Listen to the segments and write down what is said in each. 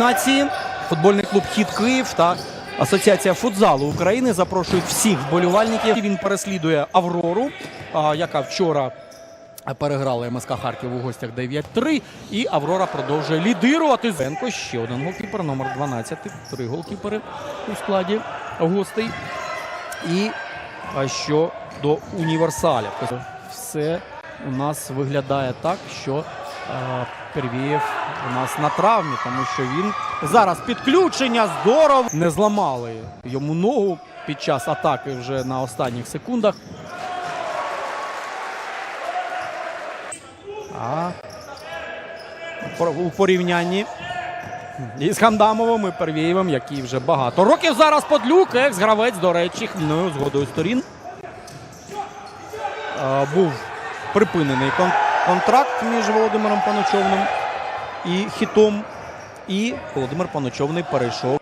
комбінації. Футбольний клуб Хід Київ та Асоціація футзалу України запрошують всіх вболівальників. Він переслідує Аврору, яка вчора переграла МСК Харків у гостях 9-3. І Аврора продовжує лідирувати. Зенко ще один голкіпер, номер 12. Три голкіпери у складі гостей. І що до універсалів. Все у нас виглядає так, що Первієв у нас на травмі, тому що він зараз підключення здорово не зламали йому ногу під час атаки вже на останніх секундах. А у порівнянні із Хамдамовим і Первієвим, який вже багато років зараз подлюк, екс-гравець, до речі, хвильною згодою сторін. Був припинений кон- контракт між Володимиром Паночовним і Хітом. І Володимир Паночовний перейшов.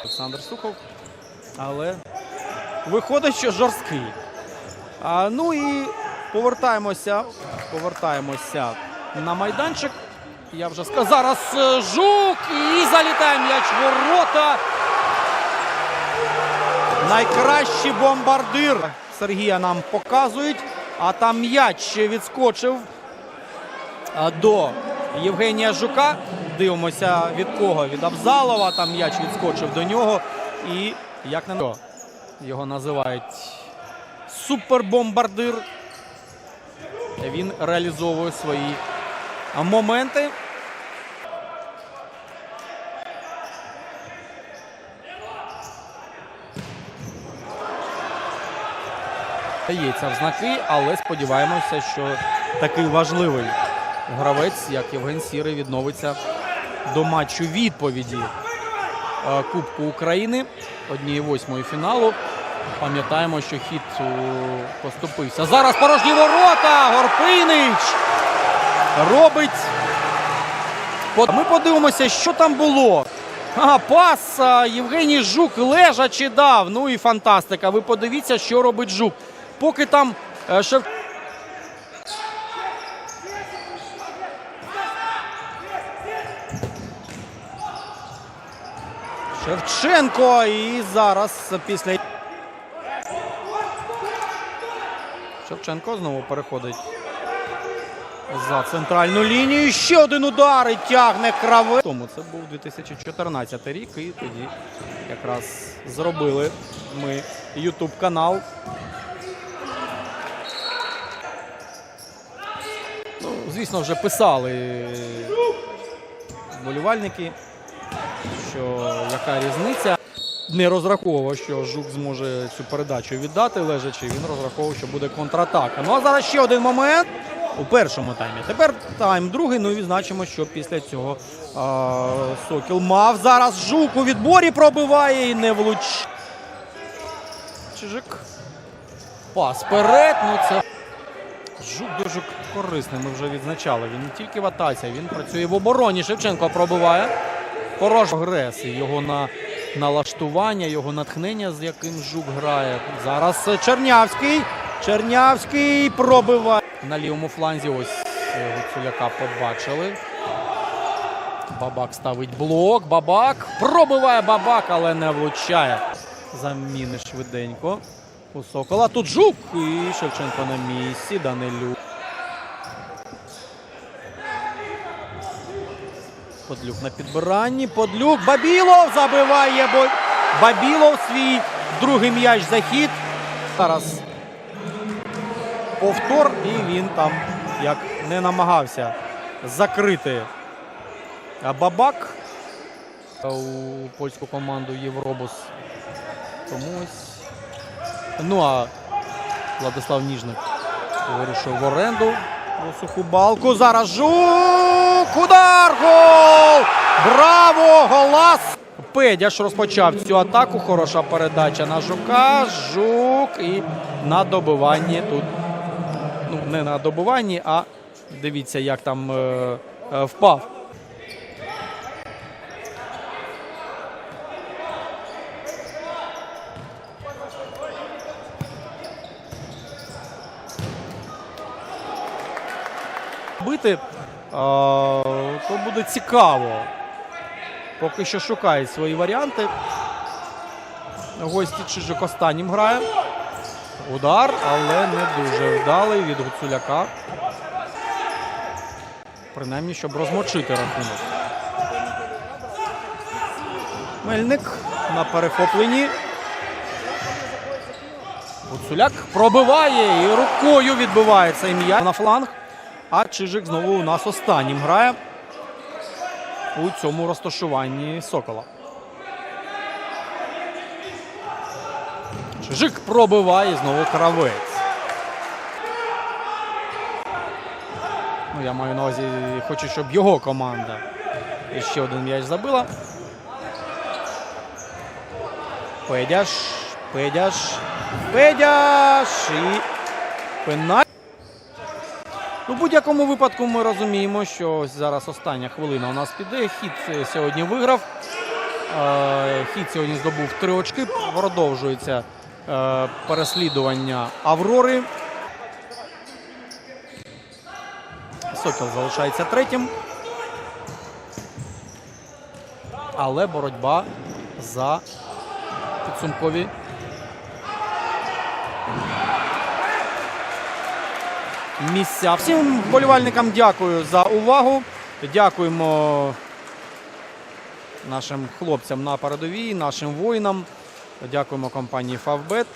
Олександр Сухов. Але виходить, що жорсткий. А, ну і повертаємося. Повертаємося на майданчик. Я вже сказав. Зараз е, жук і залітає м'яч ворота. Найкращий бомбардир Сергія нам показують. А там м'яч відскочив до Євгенія Жука. Дивимося від кого? Від Абзалова. Там м'яч відскочив до нього. І як на його називають супербомбардир. Він реалізовує свої моменти. Дається в знаки, але сподіваємося, що такий важливий гравець, як Євген Сірий, відновиться до матчу відповіді е, Кубку України однієї восьмої фіналу. Пам'ятаємо, що хід поступився. Зараз порожні ворота. Горпинич робить. Ми подивимося, що там було. Ага, пас а, Євгеній Жук лежачи дав. Ну і фантастика. Ви подивіться, що робить Жук. Поки там Шев... Шевченко. І зараз після. Шевченко знову переходить за центральну лінію. Ще один удар і тягне крави. Тому це був 2014 рік, і тоді якраз зробили ми Ютуб канал. Ну, звісно, вже писали вболівальники, що яка різниця. Не розраховував, що Жук зможе цю передачу віддати лежачи. Він розраховував, що буде контратака. Ну а зараз ще один момент у першому таймі. Тепер тайм другий. Ну і відзначимо, що після цього а, Сокіл мав зараз Жук у відборі пробиває і не влуч. Чижик. Пас вперед. Ну це Жук дуже корисний. Ми вже відзначали. Він не тільки в атаці, він працює в обороні. Шевченко пробиває. Хороший. І Його на налаштування, його натхнення, з яким Жук грає. Зараз Чернявський. Чернявський пробиває. На лівому фланзі ось е, Гуцуляка побачили. Бабак ставить блок. Бабак пробиває бабак, але не влучає. Заміни швиденько. У Сокола. Тут Жук і Шевченко на місці. Данилюк. Подлюк на підбиранні. Подлюк. Бабілов забиває. Бабілов свій другий м'яч захід. Зараз повтор, і він там як не намагався закрити бабак у польську команду Євробус. Тому ось. Ну а Владислав Ніжник вирішив в оренду у суху балку. Зараз Жук! Удар! Гол! Браво! Голас! Педяш розпочав цю атаку. Хороша передача на Жука. Жук і на добиванні тут ну, не на добуванні, а дивіться, як там е, е, впав. Бити, а, то буде цікаво. Поки що шукають свої варіанти. Гості Чижик останнім грає. Удар, але не дуже вдалий від Гуцуляка. Принаймні, щоб розмочити рахунок. Мельник на перехопленні. Гуцуляк пробиває і рукою відбивається ім'я на фланг. А Чижик знову у нас останнім грає у цьому розташуванні Сокола. Чижик пробиває знову кравець. Ну, я маю на увазі, хочу, щоб його команда ще один м'яч забила. Педяш, Педяш, Педяш і пеналь. У будь-якому випадку ми розуміємо, що зараз остання хвилина у нас піде. Хід е, сьогодні виграв. Е, Хід сьогодні здобув три очки. Продовжується переслідування Аврори. Сокіл залишається третім. Але боротьба за підсумкові. Місця. Всім вболівальникам дякую за увагу. Дякуємо нашим хлопцям на передовій, нашим воїнам. Дякуємо компанії Favbet.